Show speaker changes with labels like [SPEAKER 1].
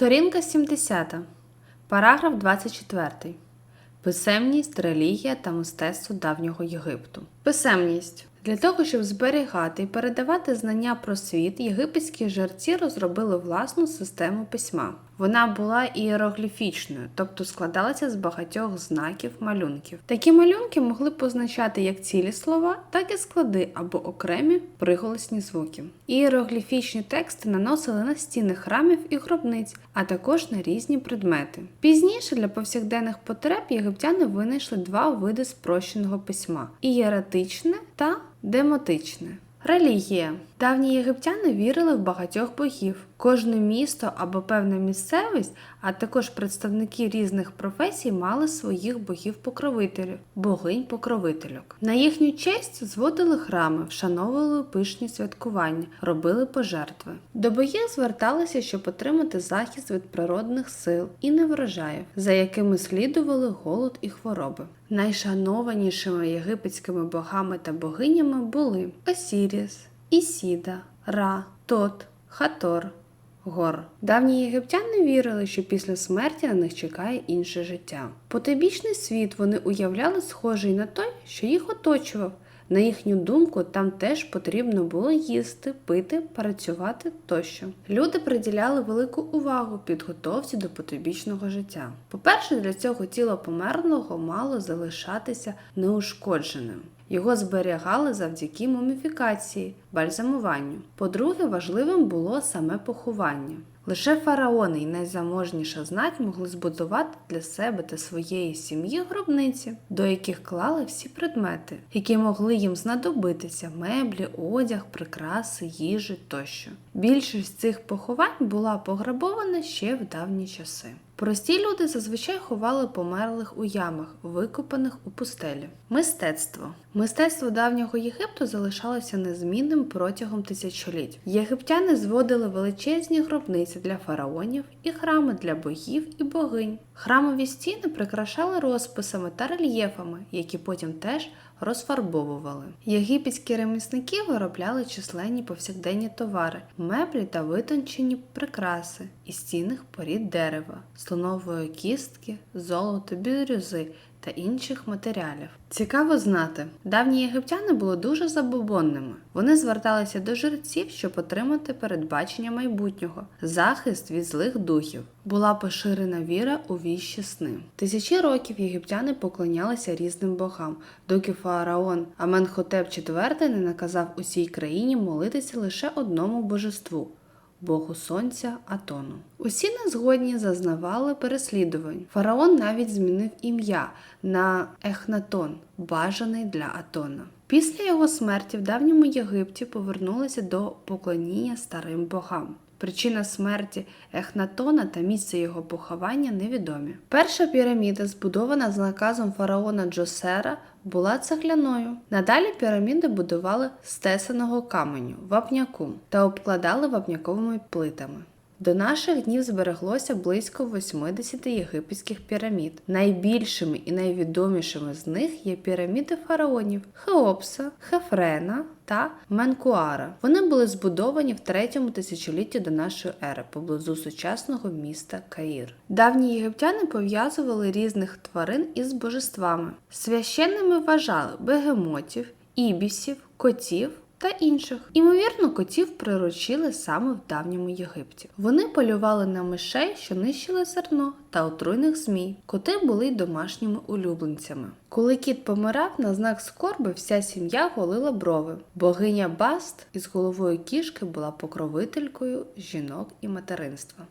[SPEAKER 1] Сторінка 70. Параграф 24. Писемність, релігія та мистецтво давнього Єгипту. Писемність. Для того, щоб зберігати і передавати знання про світ, єгипетські жерці розробили власну систему письма. Вона була ієрогліфічною, тобто складалася з багатьох знаків малюнків. Такі малюнки могли позначати як цілі слова, так і склади або окремі приголосні звуки. Ієрогліфічні тексти наносили на стіни храмів і гробниць, а також на різні предмети. Пізніше для повсякденних потреб єгиптяни винайшли два види спрощеного письма: ієратичне та демотичне. Релігія. Давні єгиптяни вірили в багатьох богів. Кожне місто або певна місцевість, а також представники різних професій мали своїх богів-покровителів, богинь-покровительок. На їхню честь зводили храми, вшановували пишні святкування, робили пожертви. До богів зверталися, щоб отримати захист від природних сил і неврожаїв, за якими слідували голод і хвороби. Найшанованішими єгипетськими богами та богинями були Осіріс, Ісіда, Ра, Тот, Хатор, Гор. Давні єгиптяни вірили, що після смерті на них чекає інше життя. Потойбічний світ вони уявляли схожий на той, що їх оточував. На їхню думку, там теж потрібно було їсти, пити, працювати тощо. Люди приділяли велику увагу підготовці до потойбічного життя. По-перше, для цього тіло померлого мало залишатися неушкодженим. Його зберігали завдяки муміфікації, бальзамуванню. По-друге, важливим було саме поховання. Лише фараони і найзаможніша знать могли збудувати для себе та своєї сім'ї гробниці, до яких клали всі предмети, які могли їм знадобитися: меблі, одяг, прикраси, їжі тощо. Більшість цих поховань була пограбована ще в давні часи. Прості люди зазвичай ховали померлих у ямах, викопаних у пустелі. Мистецтво. Мистецтво давнього Єгипту залишалося незмінним протягом тисячоліть. Єгиптяни зводили величезні гробниці для фараонів і храми для богів і богинь. Храмові стіни прикрашали розписами та рельєфами, які потім теж розфарбовували. Єгипетські ремісники виробляли численні повсякденні товари, меблі та витончені прикраси із цінних порід дерева, слонової кістки, золото, бірюзи та інших матеріалів. Цікаво знати, давні єгиптяни були дуже забобонними. Вони зверталися до жреців, щоб отримати передбачення майбутнього, захист від злих духів. Була поширена віра у віщі сни. Тисячі років єгиптяни поклонялися різним богам, доки фараон Аменхотеп IV не наказав усій країні молитися лише одному божеству Богу сонця Атону. Усі незгодні зазнавали переслідувань. Фараон навіть змінив ім'я на Ехнатон, бажаний для Атона. Після його смерті в давньому Єгипті повернулися до поклоніння старим богам. Причина смерті Ехнатона та місце його поховання невідомі. Перша піраміда, збудована за наказом фараона Джосера, була цегляною. Надалі піраміди будували з тесаного каменю, вапняку та обкладали вапняковими плитами. До наших днів збереглося близько 80 єгипетських пірамід. Найбільшими і найвідомішими з них є піраміди фараонів Хеопса, Хефрена та Менкуара. Вони були збудовані в третьому тисячолітті до нашої ери поблизу сучасного міста Каїр. Давні єгиптяни пов'язували різних тварин із божествами. Священними вважали бегемотів, ібісів, котів та інших. Імовірно, котів приручили саме в давньому Єгипті. Вони полювали на мишей, що нищили зерно та отруйних змій. Коти були й домашніми улюбленцями. Коли кіт помирав, на знак скорби вся сім'я голила брови. Богиня Баст із головою кішки була покровителькою жінок і материнства.